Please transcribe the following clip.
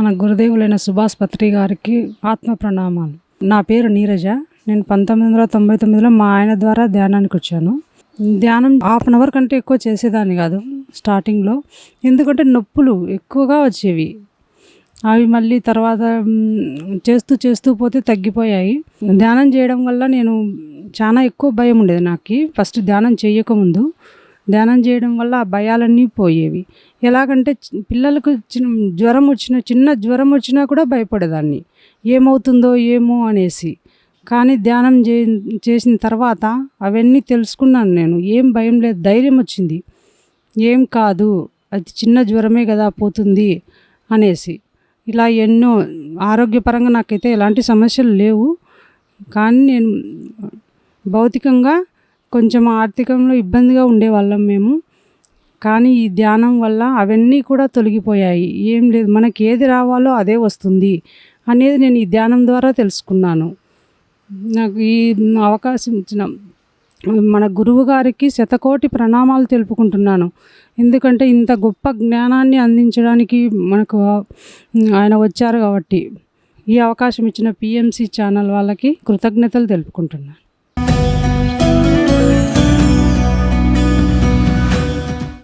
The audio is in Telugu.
మన గురుదేవులైన సుభాష్ పత్రి గారికి ఆత్మ ప్రణామాలు. నా పేరు నీరజ. నేను పంతొమ్మిది వందల తొంభై తొమ్మిదిలో మా ఆయన ద్వారా ధ్యానానికి వచ్చాను. ధ్యానం హాఫ్ అన్ అవర్ కంటే ఎక్కువ చేసేదాన్ని కాదు స్టార్టింగ్లో ఎందుకంటే నొప్పులు ఎక్కువగా వచ్చేవి. అవి మళ్ళీ తర్వాత చేస్తూ చేస్తూ పోతే తగ్గిపోయాయి. ధ్యానం చేయడం వల్ల నేను చాలా ఎక్కువ భయం ఉండేది నాకు. ఫస్ట్ ధ్యానం చేయకముందు ధ్యానం చేయడం వల్ల ఆ భయాలన్నీ పోయేవి. ఎలాగంటే పిల్లలకు చిన్న జ్వరం వచ్చిన చిన్న జ్వరం వచ్చినా కూడా భయపడేదాన్ని. ఏమవుతుందో ఏమో అనేసి. కానీ ధ్యానం చే చేసిన తర్వాత అవన్నీ తెలుసుకున్నాను నేను. ఏం భయం లేదు ధైర్యం వచ్చింది. ఏం కాదు అది చిన్న జ్వరమే కదా పోతుంది అనేసి. ఇలా ఎన్నో ఆరోగ్యపరంగా నాకైతే ఎలాంటి సమస్యలు లేవు. కానీ నేను భౌతికంగా కొంచెం ఆర్థికంలో ఇబ్బందిగా ఉండేవాళ్ళం మేము. కానీ ఈ ధ్యానం వల్ల అవన్నీ కూడా తొలగిపోయాయి. ఏం లేదు మనకి ఏది రావాలో అదే వస్తుంది అనేది నేను ఈ ధ్యానం ద్వారా తెలుసుకున్నాను. నాకు ఈ అవకాశం ఇచ్చిన మన గురువు గారికి శతకోటి ప్రణామాలు తెలుపుకుంటున్నాను. ఎందుకంటే ఇంత గొప్ప జ్ఞానాన్ని అందించడానికి మనకు ఆయన వచ్చారు కాబట్టి ఈ అవకాశం ఇచ్చిన పిఎంసి ఛానల్ వాళ్ళకి కృతజ్ఞతలు తెలుపుకుంటున్నాను.